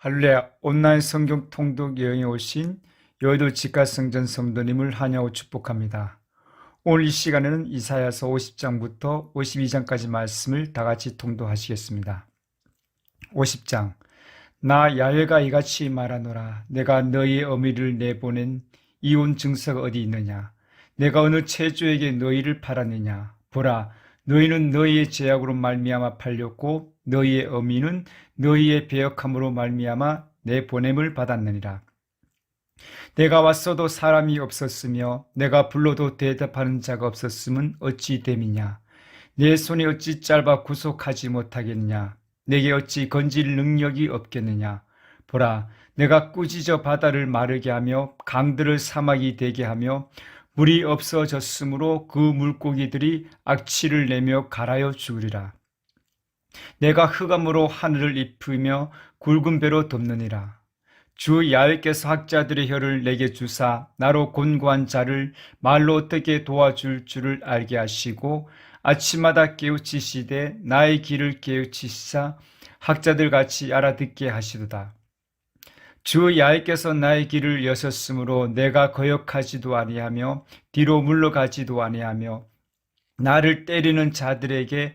할렐루야. 온라인 성경 통독 여행에 오신 여의도 직가성전 성도님을 환영하고 축복합니다. 오늘 이 시간에는 이사야서 50장부터 52장까지 말씀을 다 같이 통독하시겠습니다. 50장. 나 야훼가 이같이 말하노라. 내가 너희의 어미를 내보낸 이혼 증서가 어디 있느냐? 내가 어느 체주에게 너희를 팔았느냐? 보라 너희는 너희의 제약으로 말미암아 팔렸고 너희의 어미는 너희의 배역함으로 말미암아 내 보냄을 받았느니라. 내가 왔어도 사람이 없었으며 내가 불러도 대답하는 자가 없었음은 어찌 됨이냐. 내 손이 어찌 짧아 구속하지 못하겠느냐. 내게 어찌 건질 능력이 없겠느냐. 보라, 내가 꾸짖어 바다를 마르게 하며 강들을 사막이 되게 하며 물이 없어졌으므로 그 물고기들이 악취를 내며 갈아여 죽으리라. 내가 흑암으로 하늘을 입히며 굵은 배로 덮느니라. 주 야훼께서 학자들의 혀를 내게 주사 나로 곤고한 자를 말로 어떻게 도와줄 줄을 알게 하시고 아침마다 깨우치시되 나의 길을 깨우치시사 학자들 같이 알아듣게 하시도다. 주 야훼께서 나의 길을 여셨으므로 내가 거역하지도 아니하며 뒤로 물러가지도 아니하며 나를 때리는 자들에게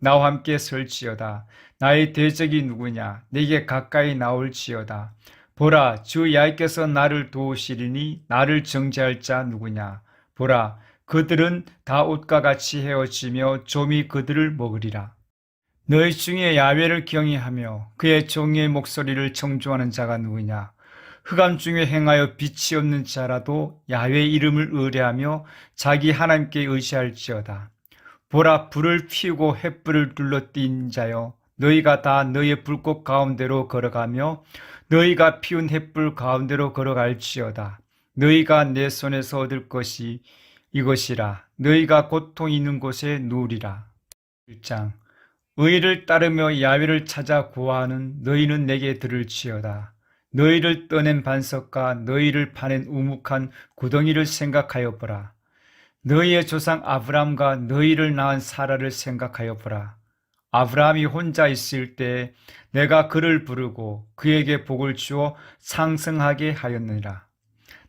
나와 함께 설지어다. 나의 대적이 누구냐? 내게 가까이 나올지어다. 보라, 주 야훼께서 나를 도우시리니 나를 정죄할 자 누구냐? 보라, 그들은 다 옷과 같이 헤어지며 좀이 그들을 먹으리라. 너희 중에 야훼를 경외하며 그의 종의 목소리를 청조하는 자가 누구냐? 흑암 중에 행하여 빛이 없는 자라도 야훼 이름을 의뢰하며 자기 하나님께 의지할지어다. 보라 불을 피우고 횃불을 둘러띈 자여 너희가 다 너희의 불꽃 가운데로 걸어가며 너희가 피운 횃불 가운데로 걸어갈지어다. 너희가 내 손에서 얻을 것이 이것이라. 너희가 고통 있는 곳에 누우리라. 1장 의를 따르며 야훼를 찾아 구하는 너희는 내게 들을지어다. 너희를 떠낸 반석과 너희를 파낸 우묵한 구덩이를 생각하여 보라. 너희의 조상 아브람과 너희를 낳은 사라를 생각하여 보라. 아브라함이 혼자 있을 때 내가 그를 부르고 그에게 복을 주어 상승하게 하였느니라.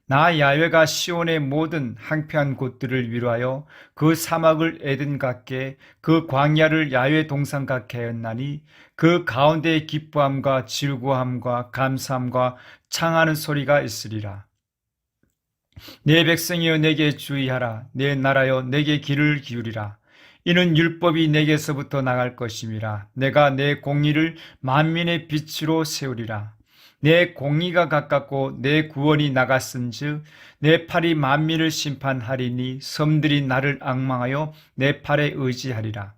나 야훼가 시온의 모든 항폐한 곳들을 위로하여 그 사막을 에덴 같게 그 광야를 야훼 동산 같게 하였나니 그 가운데에 기뻐함과 즐거함과 감사함과 창하는 소리가 있으리라. 내 백성이여 내게 주의하라. 내 나라여 내게 귀를 기울이라. 이는 율법이 내게서부터 나갈 것임이라. 내가 내 공의를 만민의 빛으로 세우리라. 내 공의가 가깝고 내 구원이 나갔은즉 내 팔이 만민을 심판하리니 섬들이 나를 악망하여 내 팔에 의지하리라.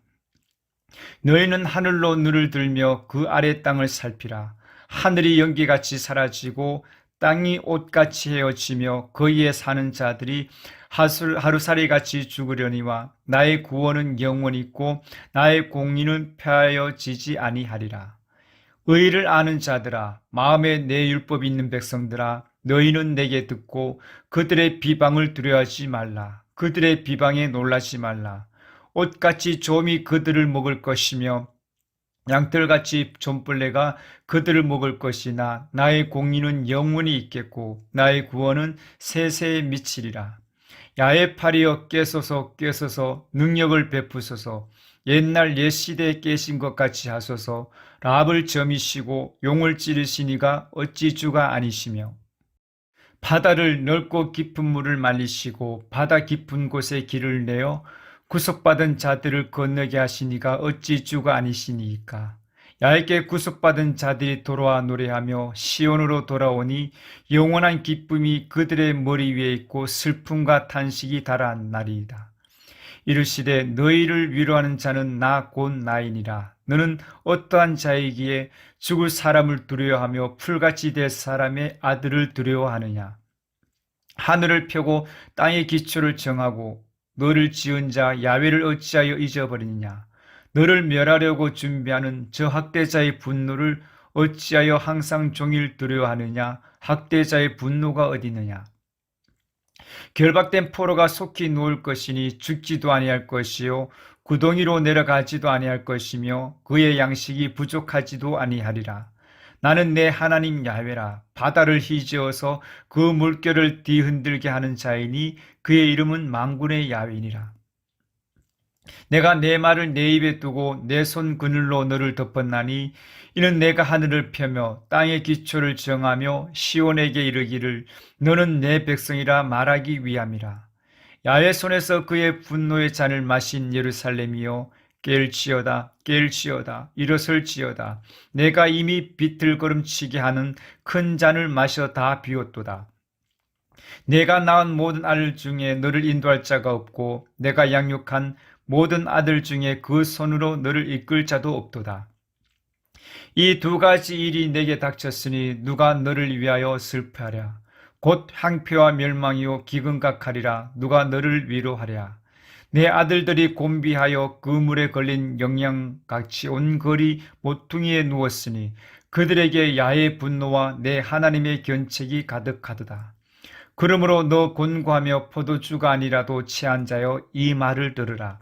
너희는 하늘로 눈을 들며 그 아래 땅을 살피라. 하늘이 연기같이 사라지고 땅이 옷같이 헤어지며 거기에 사는 자들이 하루살이 같이 죽으려니와 나의 구원은 영원히 있고 나의 공의는 폐하여지지 아니하리라. 의를 아는 자들아 마음에 내 율법 있는 백성들아 너희는 내게 듣고 그들의 비방을 두려워하지 말라. 그들의 비방에 놀라지 말라. 옷같이 좀이 그들을 먹을 것이며 양털같이 존벌레가 그들을 먹을 것이나 나의 공의는 영원히 있겠고 나의 구원은 세세에 미치리라. 야의 팔이여 깨소서 깨소서 능력을 베푸소서. 옛날 옛 시대에 깨신 것 같이 하소서. 랍을 점이시고 용을 찌르시니가 어찌 주가 아니시며. 바다를 넓고 깊은 물을 말리시고 바다 깊은 곳에 길을 내어 구속받은 자들을 건너게 하시니가 어찌 주가 아니시니까. 얇게 구속받은 자들이 돌아와 노래하며 시온으로 돌아오니 영원한 기쁨이 그들의 머리 위에 있고 슬픔과 탄식이 달한 날이다. 이르시되 너희를 위로하는 자는 나 곧 나이니라 너는 어떠한 자이기에 죽을 사람을 두려워하며 풀같이 될 사람의 아들을 두려워하느냐 하늘을 펴고 땅의 기초를 정하고 너를 지은 자 야외를 어찌하여 잊어버리느냐? 너를 멸하려고 준비하는 저 학대자의 분노를 어찌하여 항상 종일 두려워하느냐? 학대자의 분노가 어디느냐? 결박된 포로가 속히 누울 것이니 죽지도 아니할 것이요 구덩이로 내려가지도 아니할 것이며 그의 양식이 부족하지도 아니하리라 나는 내 하나님 야훼라. 바다를 휘저어서 그 물결을 뒤흔들게 하는 자이니 그의 이름은 망군의 야훼니라. 내가 내 말을 내 입에 두고 내 손 그늘로 너를 덮었나니 이는 내가 하늘을 펴며 땅의 기초를 정하며 시온에게 이르기를 너는 내 백성이라 말하기 위함이라. 야훼 손에서 그의 분노의 잔을 마신 예루살렘이여 깰지어다 깰지어다 일어설지어다 내가 이미 비틀거름치게 하는 큰 잔을 마셔 다 비웠도다 내가 낳은 모든 아들 중에 너를 인도할 자가 없고 내가 양육한 모든 아들 중에 그 손으로 너를 이끌 자도 없도다. 이 두 가지 일이 내게 닥쳤으니 누가 너를 위하여 슬퍼하랴. 곧 항표와 멸망이요 기근각하리라. 누가 너를 위로하랴. 내 아들들이 곤비하여 그 물에 걸린 영양같이 온 거리 모퉁이에 누웠으니 그들에게 야의 분노와 내 하나님의 견책이 가득하도다. 그러므로 너 곤고하며 포도주가 아니라도 취한 자여 이 말을 들으라.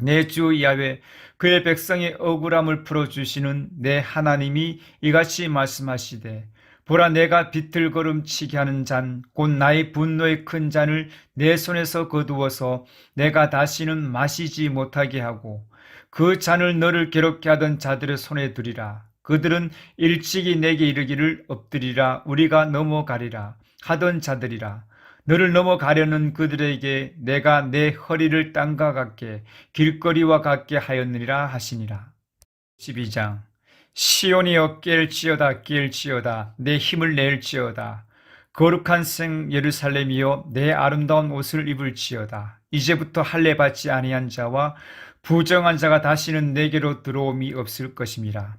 내 주 야외 그의 백성의 억울함을 풀어주시는 내 하나님이 이같이 말씀하시되 보라 내가 비틀거름치게 하는 잔 곧 나의 분노의 큰 잔을 내 손에서 거두어서 내가 다시는 마시지 못하게 하고 그 잔을 너를 괴롭게 하던 자들의 손에 두리라. 그들은 일찍이 내게 이르기를 엎드리라. 우리가 넘어가리라 하던 자들이라. 너를 넘어가려는 그들에게 내가 내 허리를 땅과 같게 길거리와 같게 하였느니라 하시니라. 12장 시온이여 깰지어다 깰지어다 내 힘을 낼지어다. 거룩한 생 예루살렘이여 내 아름다운 옷을 입을지어다. 이제부터 할례 받지 아니한 자와 부정한 자가 다시는 내게로 들어옴이 없을 것임이라.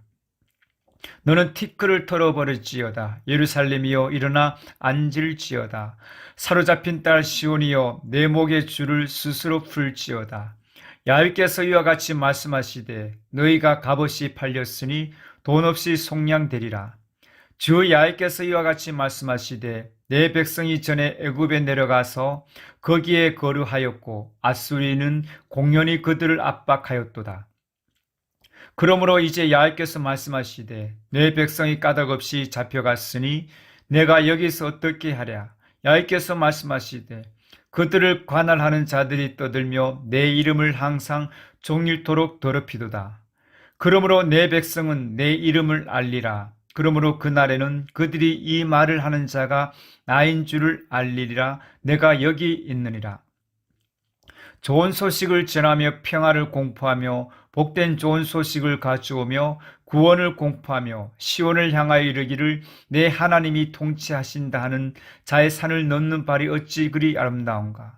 너는 티끌을 털어버릴지어다. 예루살렘이여 일어나 앉을지어다. 사로잡힌 딸 시온이여 내 목의 줄을 스스로 풀지어다. 야훼께서 이와 같이 말씀하시되 너희가 값없이 팔렸으니 돈 없이 속량되리라. 주 야훼께서 이와 같이 말씀하시되 내 백성이 전에 애굽에 내려가서 거기에 거류하였고 아수리는 공연히 그들을 압박하였도다. 그러므로 이제 야훼께서 말씀하시되 내 백성이 까닭없이 잡혀갔으니 내가 여기서 어떻게 하랴? 야훼께서 말씀하시되 그들을 관할하는 자들이 떠들며 내 이름을 항상 종일토록 더럽히도다. 그러므로 내 백성은 내 이름을 알리라. 그러므로 그날에는 그들이 이 말을 하는 자가 나인 줄을 알리리라. 내가 여기 있느니라. 좋은 소식을 전하며 평화를 공포하며 복된 좋은 소식을 가져오며 구원을 공포하며 시온을 향하여 이르기를 내 하나님이 통치하신다 하는 자의 산을 넘는 발이 어찌 그리 아름다운가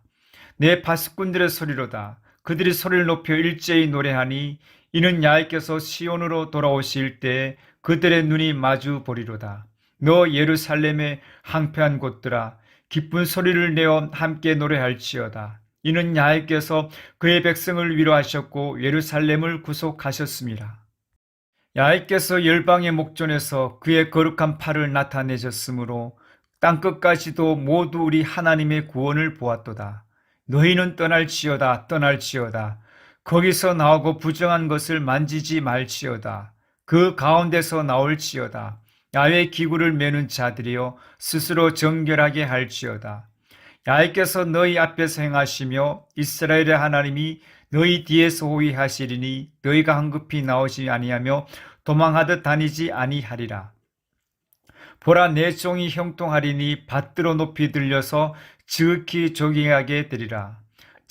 내 파수꾼들의 소리로다 그들이 소리를 높여 일제히 노래하니 이는 야훼께서 시온으로 돌아오실 때 그들의 눈이 마주 보리로다 너 예루살렘의 항폐한 곳들아 기쁜 소리를 내어 함께 노래할지어다 이는 야훼께서 그의 백성을 위로하셨고 예루살렘을 구속하셨습니다. 야훼께서 열방의 목전에서 그의 거룩한 팔을 나타내셨으므로 땅 끝까지도 모두 우리 하나님의 구원을 보았도다. 너희는 떠날지어다 떠날지어다. 거기서 나오고 부정한 것을 만지지 말지어다. 그 가운데서 나올지어다. 야외 기구를 매는 자들이여 스스로 정결하게 할지어다. 야훼께서 너희 앞에서 행하시며 이스라엘의 하나님이 너희 뒤에서 호위하시리니 너희가 황급히 나오지 아니하며 도망하듯 다니지 아니하리라. 보라 내 종이 형통하리니 밭들어 높이 들려서 지극히 조경하게 되리라.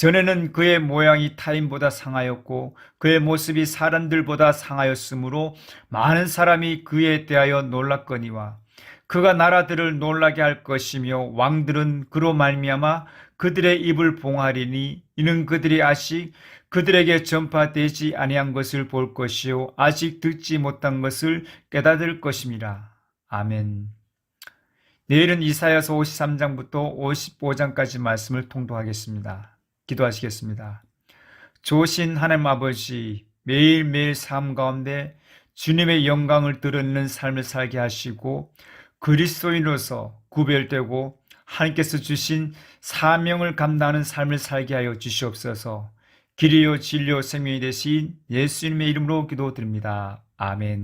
전에는 그의 모양이 타인보다 상하였고 그의 모습이 사람들보다 상하였으므로 많은 사람이 그에 대하여 놀랐거니와 그가 나라들을 놀라게 할 것이며 왕들은 그로 말미암아 그들의 입을 봉하리니 이는 그들이 아직 그들에게 전파되지 아니한 것을 볼 것이요 아직 듣지 못한 것을 깨닫을 것임이라. 아멘. 내일은 이사야서 53장부터 55장까지 말씀을 통독하겠습니다. 기도하시겠습니다. 조신 하나님 아버지 매일매일 삶 가운데 주님의 영광을 드러내는 삶을 살게 하시고 그리스도인으로서 구별되고 하나님께서 주신 사명을 감당하는 삶을 살게 하여 주시옵소서. 길이요 진리요 생명이 되신 예수님의 이름으로 기도드립니다. 아멘.